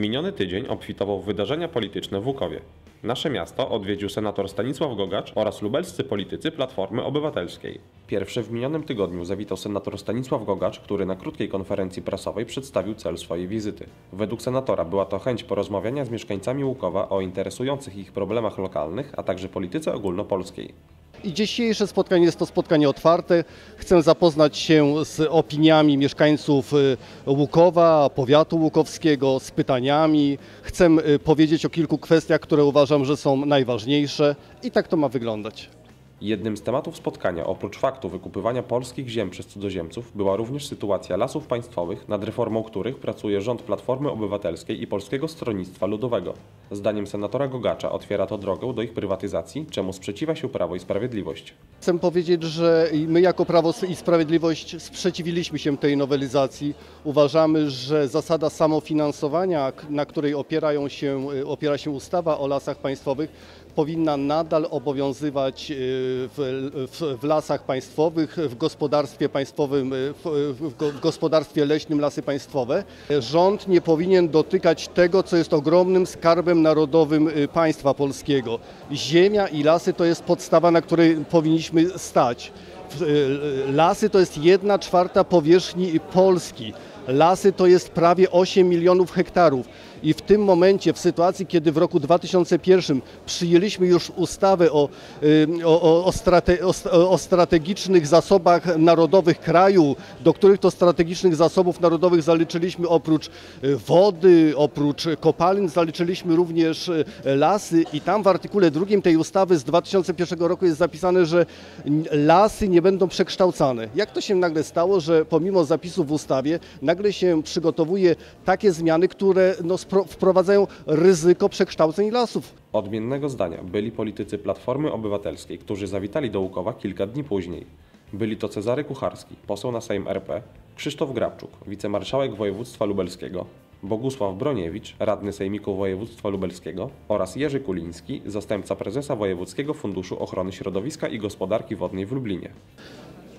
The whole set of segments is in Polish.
Miniony tydzień obfitował w wydarzenia polityczne w Łukowie. Nasze miasto odwiedził senator Stanisław Gogacz oraz lubelscy politycy Platformy Obywatelskiej. Pierwszy w minionym tygodniu zawitał senator Stanisław Gogacz, który na krótkiej konferencji prasowej przedstawił cel swojej wizyty. Według senatora była to chęć porozmawiania z mieszkańcami Łukowa o interesujących ich problemach lokalnych, a także polityce ogólnopolskiej. I dzisiejsze spotkanie jest to spotkanie otwarte. Chcę zapoznać się z opiniami mieszkańców y, Łukowa, powiatu łukowskiego, z pytaniami. Chcę y, powiedzieć o kilku kwestiach, które uważam, że są najważniejsze i tak to ma wyglądać. Jednym z tematów spotkania, oprócz faktu wykupywania polskich ziem przez cudzoziemców, była również sytuacja lasów państwowych, nad reformą których pracuje rząd Platformy Obywatelskiej i Polskiego Stronnictwa Ludowego. Zdaniem senatora Gogacza otwiera to drogę do ich prywatyzacji, czemu sprzeciwia się Prawo i Sprawiedliwość. Chcę powiedzieć, że my jako Prawo i Sprawiedliwość sprzeciwiliśmy się tej nowelizacji. Uważamy, że zasada samofinansowania, na której opierają się, y, opiera się ustawa o lasach państwowych, powinna nadal obowiązywać y, w, w, w lasach państwowych, w gospodarstwie państwowym, y, w, w, go- w gospodarstwie leśnym Lasy Państwowe. Rząd nie powinien dotykać tego, co jest ogromnym skarbem narodowym y, państwa polskiego. Ziemia i lasy to jest podstawa, na której powinniśmy stać. Lasy to jest jedna czwarta powierzchni Polski. Lasy to jest prawie 8 milionów hektarów. I w tym momencie, w sytuacji, kiedy w roku 2001 przyjęliśmy już ustawę o, o, o, strate, o, st- o strategicznych zasobach narodowych kraju, do których to strategicznych zasobów narodowych zaliczyliśmy oprócz y, wody, oprócz kopalin, zaliczyliśmy również y, lasy i tam w artykule drugim tej ustawy z 2001 roku jest zapisane, że lasy nie będą przekształcane. Jak to się nagle stało, że pomimo zapisów w ustawie nagle się przygotowuje takie zmiany, które no, wprowadzają ryzyko przekształceń lasów? Odmiennego zdania byli politycy Platformy Obywatelskiej, którzy zawitali do Łukowa kilka dni później. Byli to Cezary Kucharski, poseł na Sejm RP, Krzysztof Grabczuk, wicemarszałek województwa lubelskiego, Bogusław Broniewicz, radny Sejmiku Województwa Lubelskiego oraz Jerzy Kuliński, zastępca prezesa Wojewódzkiego Funduszu Ochrony Środowiska i Gospodarki Wodnej w Lublinie.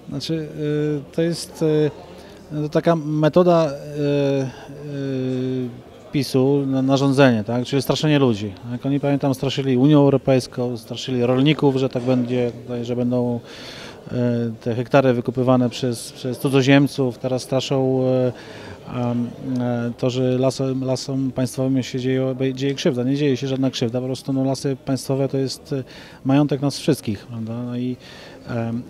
Znaczy, y, to jest y, no, taka metoda y, PiSu na narządzenie, tak? czyli straszenie ludzi. Jak oni pamiętam straszyli Unią Europejską, straszyli rolników, że tak będzie, że będą y, te hektary wykupywane przez, przez cudzoziemców, teraz straszą e, to, że lasom, lasom państwowym się dzieje, dzieje krzywda. Nie dzieje się żadna krzywda, po prostu no, lasy państwowe to jest y, majątek nas wszystkich. Prawda? No i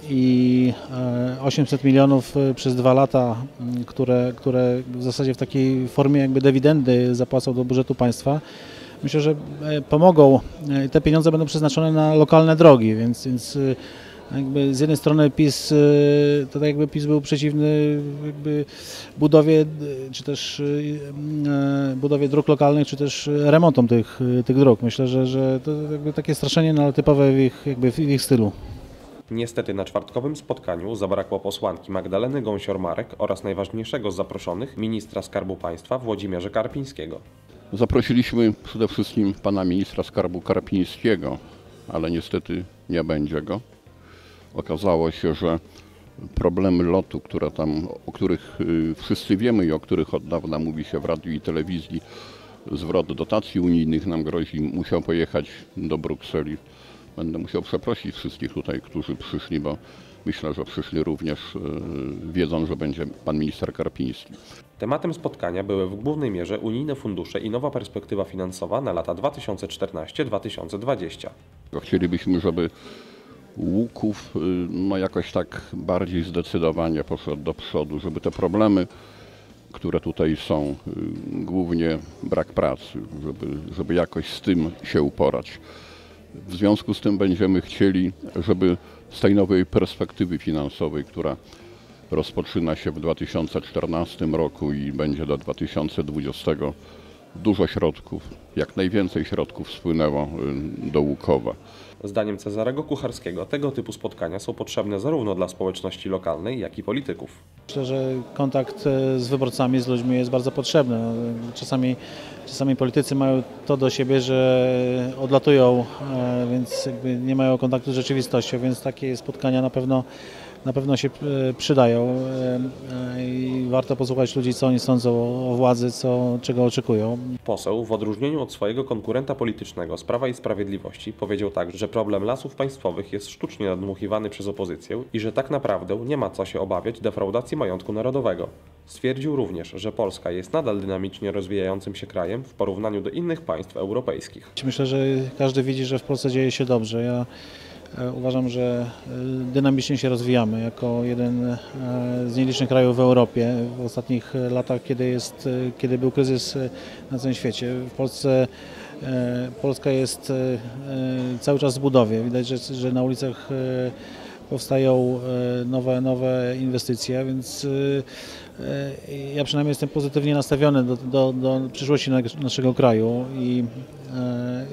i e, 800 milionów e, przez dwa lata, które, które w zasadzie w takiej formie jakby dywidendy zapłacą do budżetu państwa. Myślę, że e, pomogą. E, Te pieniądze będą przeznaczone na lokalne drogi, więc, więc e, jakby z jednej strony PiS, e, to tak jakby PiS był przeciwny jakby budowie, e, czy też e, budowie dróg lokalnych, czy też remontom tych, tych dróg. Myślę, że, że to jakby takie straszenie, no, ale typowe w ich, jakby w ich stylu. Niestety na czwartkowym spotkaniu zabrakło posłanki Magdaleny Gąsior-Marek oraz najważniejszego z zaproszonych ministra Skarbu Państwa Włodzimierza Karpińskiego. Zaprosiliśmy przede wszystkim pana ministra skarbu Karpińskiego, ale niestety nie będzie go. Okazało się, że problemy lotu, które tam, o których y, wszyscy wiemy i o których od dawna mówi się w radiu i telewizji, zwrot dotacji unijnych nam grozi, musiał pojechać do Brukseli. Będę musiał przeprosić wszystkich tutaj, którzy przyszli, bo myślę, że przyszli również y, wiedząc, że będzie pan minister Karpiński. Tematem spotkania były w głównej mierze unijne fundusze i nowa perspektywa finansowa na lata 2014-2020. Chcielibyśmy, żeby Łuków y, no jakoś tak bardziej zdecydowanie poszedł do przodu, żeby te problemy, które tutaj są, y, głównie brak pracy, żeby, żeby jakoś z tym się uporać. W związku z tym będziemy chcieli, żeby z tej nowej perspektywy finansowej, która rozpoczyna się w 2014 roku i będzie do 2020, dużo środków, jak najwięcej środków spłynęło y, do Łukowa. Zdaniem Cezarego Kucharskiego tego typu spotkania są potrzebne zarówno dla społeczności lokalnej, jak i polityków. Myślę, że kontakt e, z wyborcami, z ludźmi jest bardzo potrzebny. No, Czasami, czasami politycy mają to do siebie, że odlatują, e, więc nie mają kontaktu z rzeczywistością, więc takie spotkania na pewno na pewno się e, przydają i warto posłuchać ludzi, co oni sądzą o- o władzy, co, czego oczekują. Poseł, w odróżnieniu od swojego konkurenta politycznego z Prawa i Sprawiedliwości, powiedział także, że problem lasów państwowych jest sztucznie nadmuchiwany przez opozycję i że tak naprawdę nie ma co się obawiać defraudacji majątku narodowego. Stwierdził również, że Polska jest nadal dynamicznie rozwijającym się krajem w porównaniu do innych państw europejskich. Myślę, że każdy widzi, że w Polsce dzieje się dobrze. Ja e, uważam, że e, dynamicznie się rozwijamy jako jeden e, z nielicznych krajów w Europie. W ostatnich latach, kiedy, jest, kiedy był kryzys na całym świecie, w Polsce Polska jest e, e, cały czas w budowie. Widać, że, że na ulicach e, powstają e, nowe, nowe inwestycje, więc e, e, ja przynajmniej jestem pozytywnie nastawiony do, do, do przyszłości na- naszego kraju i, e,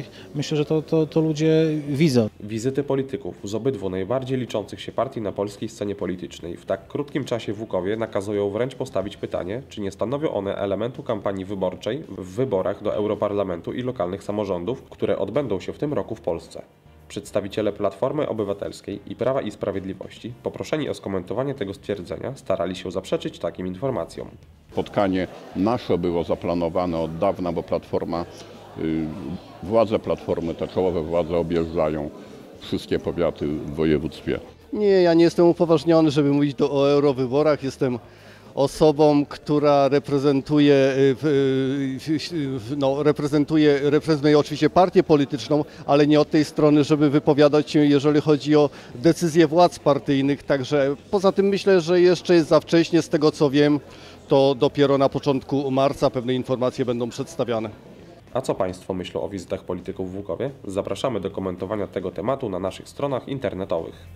i myślę, że to, to, to ludzie widzą. Wizyty polityków z obydwu najbardziej liczących się partii na polskiej scenie politycznej w tak krótkim czasie w Łukowie nakazują wręcz postawić pytanie, czy nie stanowią one elementu kampanii wyborczej w wyborach do Europarlamentu i lokalnych samorządów, które odbędą się w tym roku w Polsce. Przedstawiciele Platformy Obywatelskiej i Prawa i Sprawiedliwości, poproszeni o skomentowanie tego stwierdzenia, starali się zaprzeczyć takim informacjom. Spotkanie nasze było zaplanowane od dawna, bo Platforma, władze Platformy, te czołowe władze objeżdżają wszystkie powiaty w województwie. Nie, ja nie jestem upoważniony, żeby mówić do, o eurowyborach. Jestem osobą, która reprezentuje, y, y, no, reprezentuje, reprezentuje oczywiście partię polityczną, ale nie od tej strony, żeby wypowiadać się, jeżeli chodzi o decyzje władz partyjnych. Także poza tym myślę, że jeszcze jest za wcześnie. Z tego co wiem, to dopiero na początku marca pewne informacje będą przedstawiane. A co Państwo myślą o wizytach polityków w Łukowie? Zapraszamy do komentowania tego tematu na naszych stronach internetowych.